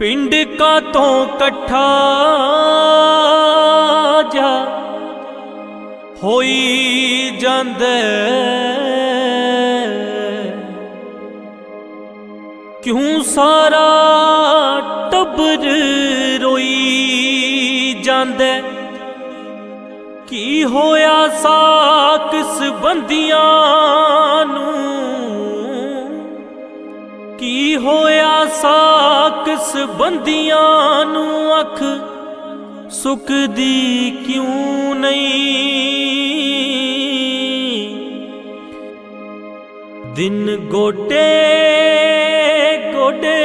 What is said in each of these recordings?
ਪਿੰਡ ਕਾ ਤੋਂ ਇਕੱਠਾ ਜਾ। ਹੋਈ ਜਾਂਦੇ। ਕਿਉਂ ਸਾਰਾ ਟੱਬਰ ਰੋਈ ਜਾਂਦੇ? ਕੀ ਹੋਇਆ ਸਾ ਕਿਸ ਬੰਦੀਆਂ ਨੂੰ? ਕੀ ਹੋਇਆ ਸਾ ਕਿਸ ਬੰਦੀਆਂ ਨੂੰ ਅੱਖ ਸੁੱਕਦੀ ਕਿਉਂ ਨਹੀਂ? ਦਿਨ ਗੋਟੇ ਗੋਡੇ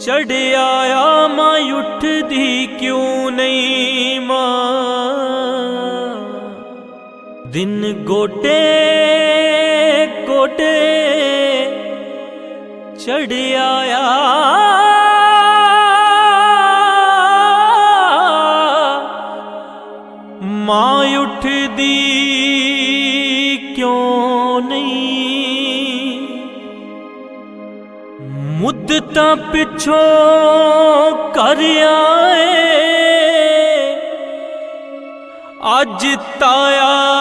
ਚੜਿਆ ਆ, ਮਾਂ ਉੱਠਦੀ ਕਿਉਂ ਨਹੀਂ ਮਾਂ? ਦਿਨ ਗੋਟੇ ਗੋਡੇ ਚੜਿਆ ਆ ਮਾਂ ਉੱਠਦੀ ਕਿਉਂ ਨਹੀਂ? ਮੁੱਦਤਾਂ ਪਿੱਛੋਂ ਕਰ ਆਏ। ਅੱਜ ਤਾਇਆ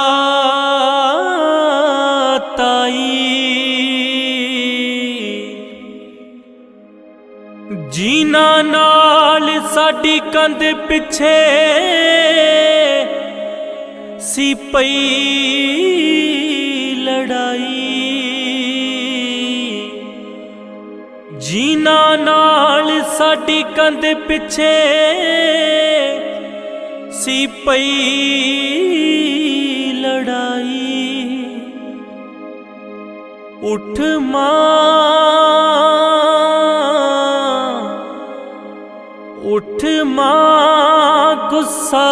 ਜੀਨਾ ਨਾਲ ਸਾਡੀ ਕੰਧ ਪਿੱਛੇ ਸੀ ਪਈ ਲੜਾਈ। ਜੀਨਾ ਨਾਲ ਸਾਡੀ ਕੰਧ ਪਿੱਛੇ ਸੀ ਪਈ ਲੜਾਈ। ਉੱਠ ਮਾਂ ਉੱਠ ਮਾਂ ਗੁੱਸਾ